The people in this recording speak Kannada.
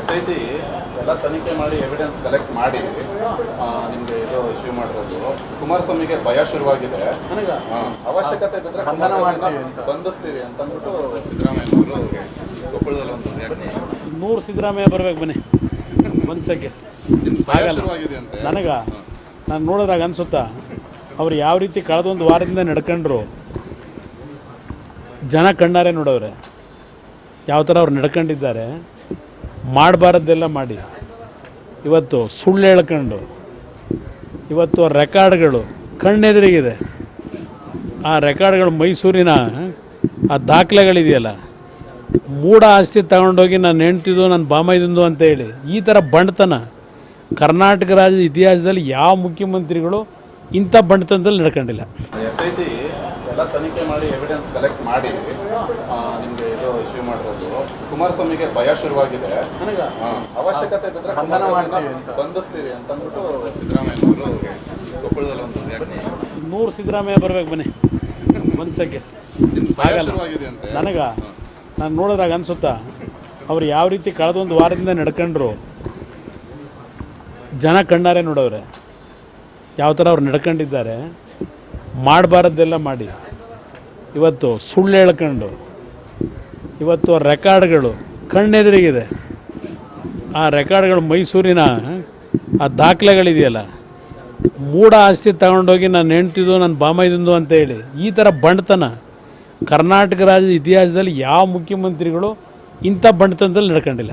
ಎಸ್ ಐ ಟಿ ಎಲ್ಲ ತನಿಖೆ ಮಾಡಿ ಎವಿಡೆನ್ಸ್ ಕಲೆಕ್ಟ್ ಮಾಡಿ ನಿಮಗೆ ಇದು ಇಶ್ಯೂ ಮಾಡಿರೋದು ಕುಮಾರಸ್ವಾಮಿಗೆ ಭಯ ಶುರುವಾಗಿದೆ. ಅವಶ್ಯಕತೆ ಬಿದ್ದರೆ ಬಂಧಿಸ್ತೀವಿ ಅಂತ ಅಂದ್ಬಿಟ್ಟು ಸಿದ್ದರಾಮಯ್ಯನವರು ಕೊಪ್ಪಳದಲ್ಲಿ ಒಂದು. ನೂರು ಸಿದ್ದರಾಮಯ್ಯ ಬರ್ಬೇಕು ಬನ್ನಿ. ಮನ್ಸಕ್ಕೆ ನನಗ? ನಾನು ನೋಡಿದಾಗ ಅನ್ಸುತ್ತಾ? ಅವ್ರು ಯಾವ ರೀತಿ ಕಳೆದ ಒಂದು ವಾರದಿಂದ ನಡ್ಕೊಂಡ್ರು ಜನ ಕಣ್ಣಾರೆ ನೋಡವ್ರೆ. ಯಾವ ಥರ ಅವ್ರು ನಡ್ಕೊಂಡಿದ್ದಾರೆ. ಮಾಡಬಾರದ್ದೆಲ್ಲ ಮಾಡಿ. ಇವತ್ತು ಸುಳ್ಳು ಹೇಳ್ಕೊಂಡು, ಇವತ್ತು ರೆಕಾರ್ಡ್ಗಳು ಕಣ್ಣೆದುರಿಗಿದೆ. ಆ ರೆಕಾರ್ಡ್ಗಳು ಮೈಸೂರಿನ, ಆ ದಾಖಲೆಗಳಿದೆಯಲ್ಲ, ಮೂಢ ಆಸ್ತಿ ತಗೊಂಡೋಗಿ ನಾನು ಹೆಂಡ್ತಿದ್ದು ನನ್ನ ಬಾಮೈದಿಂದು ಅಂತ ಹೇಳಿ, ಈ ಥರ ಬಂಡತನ ಕರ್ನಾಟಕ ರಾಜ್ಯದ ಇತಿಹಾಸದಲ್ಲಿ ಯಾವ ಮುಖ್ಯಮಂತ್ರಿಗಳು ಇಂಥ ಬಂಡತನದಲ್ಲಿ ನಡ್ಕೊಂಡಿಲ್ಲ. ಎಲ್ಲ ತನಿಖೆ ಮಾಡಿ ಎವಿಡೆನ್ಸ್ ಕಲೆಕ್ಟ್ ಮಾಡಿ ಆ, ನಿಮ್ಗೆ ಇದು ಇಶ್ಯೂ ಮಾಡಿರೋದು ಕುಮಾರಸ್ವಾಮಿಗೆ ಭಯ ಶುರುವಾಗಿದೆ. ನನಗೆ? ಆ, ಅವಶ್ಯಕತೆ ಬಿದ್ದರೆ ಬಂಧನ ಕುಮಾರಸ್ವಾಮಿನ ಮಾಡ್ತೀವಿ ಬಂಧಿಸ್ತೀವಿ ಅಂತ ಅಂದ್ಬಿಟ್ಟು ಸಿದ್ದರಾಮಯ್ಯನವರು ಕೊಪ್ಪಳದಲ್ಲಿ ಒಂದು. ನೂರು ಸಿದ್ದರಾಮಯ್ಯ ಬರ್ಬೇಕು ಬನ್ನಿ. ಮನ್ಸಕ್ಕೆ ಸೆಕೆಂಡ್ ನಿಮ್ಗೆ ಭಯ ಶುರುವಾಗಿದೆ ಅಂತೆ ನನಗೆ? ನಾನು ನೋಡಿದಾಗ ಅನ್ಸುತ್ತಾ ಅವ್ರು ಯಾವ ರೀತಿ ಕಳೆದೊಂದು ವಾರದಿಂದ ನಡ್ಕೊಂಡ್ರು ಜನ ಕಣ್ಣಾರೆ ನೋಡವ್ರೆ. ಯಾವ ಥರ ಅವ್ರು ನಡ್ಕೊಂಡಿದ್ದಾರೆ, ಮಾಡಬಾರದ್ದೆಲ್ಲ ಮಾಡಿ. ಇವತ್ತು ಸುಳ್ಳು ಹೇಳ್ಕೊಂಡು, ಇವತ್ತು ರೆಕಾರ್ಡ್ಗಳು ಕಣ್ಣೆದುರಿಗಿದೆ. ಆ ರೆಕಾರ್ಡ್ಗಳು ಮೈಸೂರಿನ, ಆ ದಾಖಲೆಗಳಿದೆಯಲ್ಲ, ಮೂಢ ಆಸ್ತಿ ತಗೊಂಡೋಗಿ ನಾನು ಹೆಣ್ತಿದ್ದು ನನ್ನ ಬಾಮೈದಿಂದು ಅಂತ ಹೇಳಿ, ಈ ಥರ ಬಂಡತನ ಕರ್ನಾಟಕ ರಾಜ್ಯದ ಇತಿಹಾಸದಲ್ಲಿ ಯಾವ ಮುಖ್ಯಮಂತ್ರಿಗಳು ಇಂಥ ಬಂಡತನದಲ್ಲಿ ನಡ್ಕೊಂಡಿಲ್ಲ.